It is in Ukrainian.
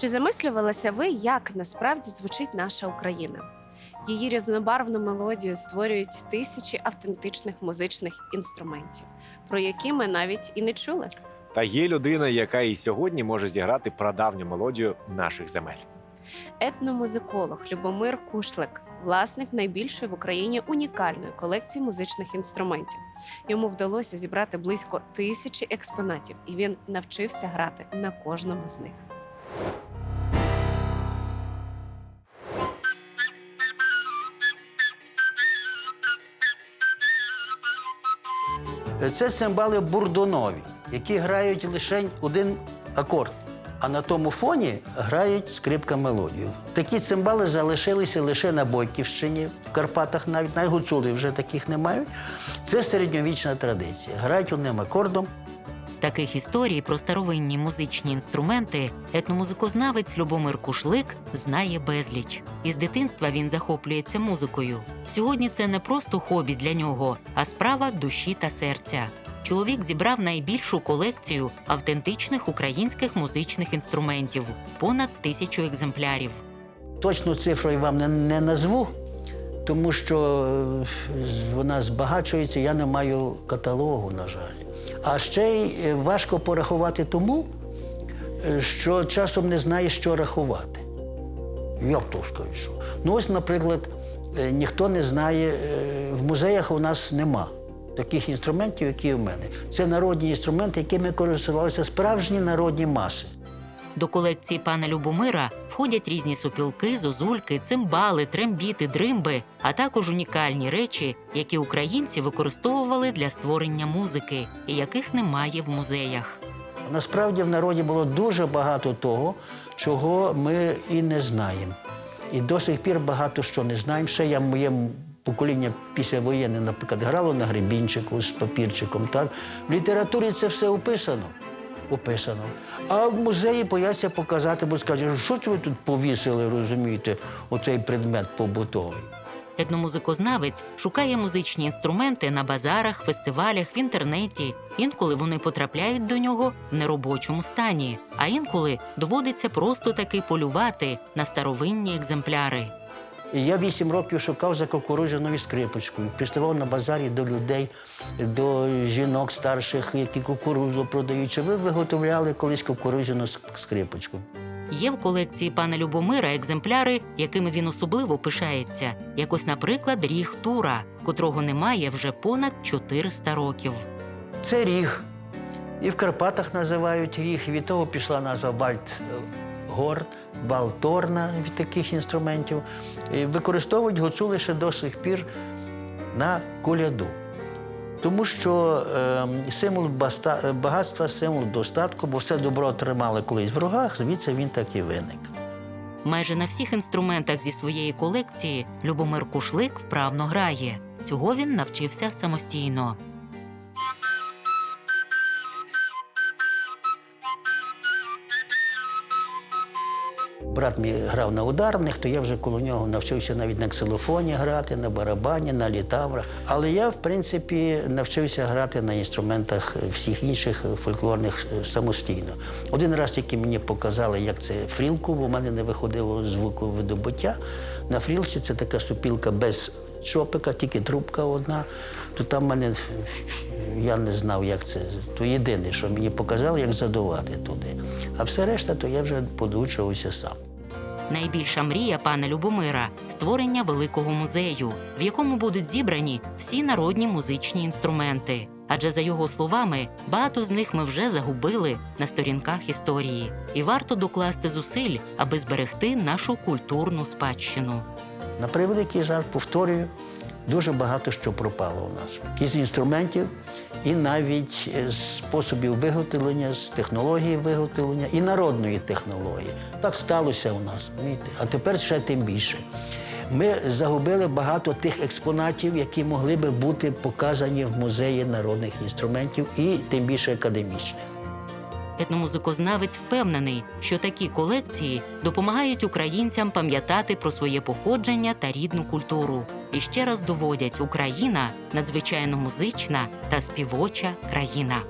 Чи замислювалися ви, як насправді звучить наша Україна? Її різнобарвну мелодію створюють тисячі автентичних музичних інструментів, про які ми навіть і не чули. Та є людина, яка і сьогодні може зіграти прадавню мелодію наших земель. Етномузиколог Любомир Кушлик, власник найбільшої в Україні унікальної колекції музичних інструментів. Йому вдалося зібрати близько тисячі експонатів, і він навчився грати на кожному з них. Це цимбали бурдонові, які грають лише один акорд. А на тому фоні грають скрипка мелодію. Такі цимбали залишилися лише на Бойківщині, в Карпатах навіть на гуцули вже таких не мають. Це середньовічна традиція. Грають одним акордом. Таких історій про старовинні музичні інструменти етномузикознавець Любомир Кушлик знає безліч. Із дитинства він захоплюється музикою. Сьогодні це не просто хобі для нього, а справа душі та серця. Чоловік зібрав найбільшу колекцію автентичних українських музичних інструментів понад тисячу екземплярів. Точну цифру я вам не, не назву, тому що е, вона збагачується, я не маю каталогу, на жаль. А ще й е, важко порахувати тому, е, що часом не знаєш, що рахувати. Як то скажу? що? Ну, ось, наприклад, ніхто не знає, в музеях у нас нема таких інструментів, які в мене. Це народні інструменти, якими користувалися справжні народні маси. До колекції пана Любомира входять різні сопілки, зозульки, цимбали, трембіти, дримби, а також унікальні речі, які українці використовували для створення музики і яких немає в музеях. Насправді в народі було дуже багато того, чого ми і не знаємо. І до сих пір багато що не знаємо. Ще я моє покоління післявоєнне, наприклад, грало на гребінчику з папірчиком. Так? В літературі це все описано. Описано. А в музеї бояться показати, бо скажуть, що це ви тут повісили, розумієте, оцей предмет побутовий. Етномузикознавець шукає музичні інструменти на базарах, фестивалях, в інтернеті. Інколи вони потрапляють до нього в неробочому стані, а інколи доводиться просто таки полювати на старовинні екземпляри. І я вісім років шукав за кукурудзяною скрипочкою. Приставав на базарі до людей, до жінок старших, які кукурудзу продають. Чи ви виготовляли колись кукурудзяну скрипочку? Є в колекції пана Любомира екземпляри, якими він особливо пишається, як ось, наприклад, ріг Тура, котрого немає вже понад 400 років. Це ріг. І в Карпатах називають ріг. Від того пішла назва Вальдгорд, Балторна від таких інструментів. Використовують гуцули ще до сих пір на коляду. Тому що е, символ багатства, символ достатку, бо все добро тримали колись в рогах, звідси він так і виник. Майже на всіх інструментах зі своєї колекції Любомир Кушлик вправно грає. Цього він навчився самостійно. Брат мій грав на ударних, то я вже коло нього навчився навіть на ксилофоні грати, на барабані, на літаврах. Але я, в принципі, навчився грати на інструментах всіх інших фольклорних самостійно. Один раз тільки мені показали, як це фрілку, бо в мене не виходило звуковидобуття. На фрілці це така супілка без чопика, тільки трубка одна. То там мене я не знав, як це. То єдине, що мені показали, як задувати туди. А все решта, то я вже подучувався сам. Найбільша мрія пана Любомира створення великого музею, в якому будуть зібрані всі народні музичні інструменти. Адже за його словами, багато з них ми вже загубили на сторінках історії, і варто докласти зусиль, аби зберегти нашу культурну спадщину. На превеликий жаль, повторюю, дуже багато що пропало у нас. Із інструментів, і навіть е, з способів виготовлення, з технології виготовлення і народної технології. Так сталося у нас. А тепер ще тим більше. Ми загубили багато тих експонатів, які могли би бути показані в музеї народних інструментів і тим більше академічних. Етномузикознавець впевнений, що такі колекції допомагають українцям пам'ятати про своє походження та рідну культуру. І ще раз доводять, Україна надзвичайно музична та співоча країна.